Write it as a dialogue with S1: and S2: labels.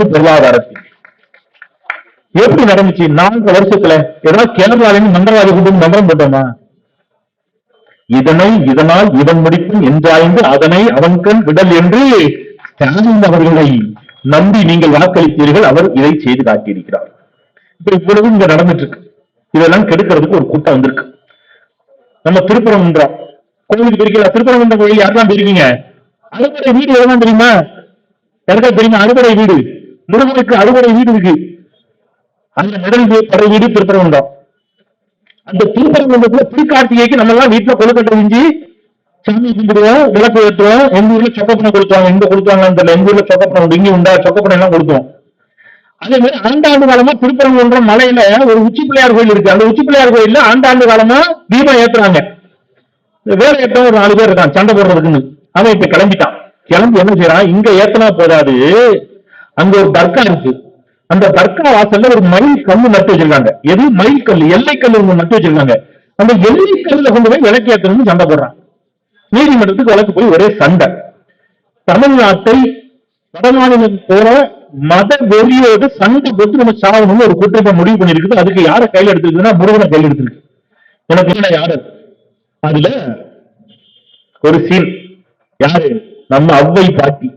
S1: பொருளாதாரத்தில். எப்படி நடந்துச்சு? நான்கு வருஷத்துல ஏதாவது கேரளால மந்திரவாதி கூட்டம் மந்திரம் போட்டோமா? இதனை இதனால் இவன் முடிக்கும் என்றாய்ந்து அதனை அவன் கண் விடல் என்று ஸ்டாலின் அவர்களை நம்பி நீங்கள் வாக்களித்தீர்கள். அவர் இதை செய்து காட்டியிருக்கிறார். இப்ப இவ்வளவு இங்க நடந்துட்டு இருக்கு இதெல்லாம் கெடுக்கிறதுக்கு ஒரு கூட்டம் வந்திருக்கு. நம்ம திருப்பரங்குன்றம். கோவில் பிரிக்கிற திருப்பரங்குன்றம் கோயில் யாரெல்லாம் பிரிக்கீங்க? அறுபடை வீடு எதெல்லாம் தெரியுமா? யாருக்கா தெரியுமா? அறுபடை வீடு. முருகனுக்கு அறுபடை வீடு இருக்கு. அந்த நடந்து படை வீடு திருப்பரங்குன்றம். அந்த திருப்பரங்குன்றத்துல திருக்கார்த்திகைக்கு நம்ம எல்லாம் வீட்டுல கொழுக்கட்டை செஞ்சு சாமி கும்பிடுவோம் விளக்கு ஏற்றுவோம் எங்க ஊர்ல சொக்கப்பணம் கொடுத்துவாங்க எங்க கொடுத்தாங்கன்னு தெரியல. எங்க ஊர்ல சொக்கப்பணம் உண்டு. இங்க உண்டா? சொக்கப்பணம் எல்லாம் கொடுத்தோம் அதே மாதிரி ஆண்டாண்டு காலமா திருப்பரங்குன்றம் மலையில ஒரு உச்சி பிள்ளையார் கோயில் இருக்கு. அந்த உச்சி பிள்ளையார் கோயில்ல ஆண்டாண்டு காலமா தீபம் ஏத்துறாங்க. வேலை ஏற்ற ஒரு நாலு பேர் இருக்கான். சண்டை போடுறதுக்குன்னு. அவன் இப்ப கிளம்பிட்டான். கிளம்பி என்ன செய்யறான்? இங்க ஏத்தனா போதாது. அங்க ஒரு தர்கா இருக்கு. அந்த தர்கா வாசல்ல ஒரு மயில் கல்லு நட்டு வச்சிருக்காங்க. எது? மயில் கல்லு எல்லை கல் ஒன்று நட்டு வச்சிருக்காங்க. அந்த எல்லை கல்லுல கொண்டு போய் விளக்கு சண்டை போடுறான். நீதிமன்றத்துக்கு வழக்கு போய் ஒரே சண்டை. தமிழ்நாட்டை வடமாநிலம் போல மத வெறியோடு சண்டை போட்டு நம்ம சாகணும்னு ஒரு கூட்டத்தை முடிவு பண்ணிருக்குது அதுக்கு யார கையில எடுத்திருக்குன்னா முருகனை கையில் எடுத்திருக்கு. எனக்கு என்ன யாரு? அதுல ஒரு சீன் யாரு? நம்ம அவ்வை பாட்டி.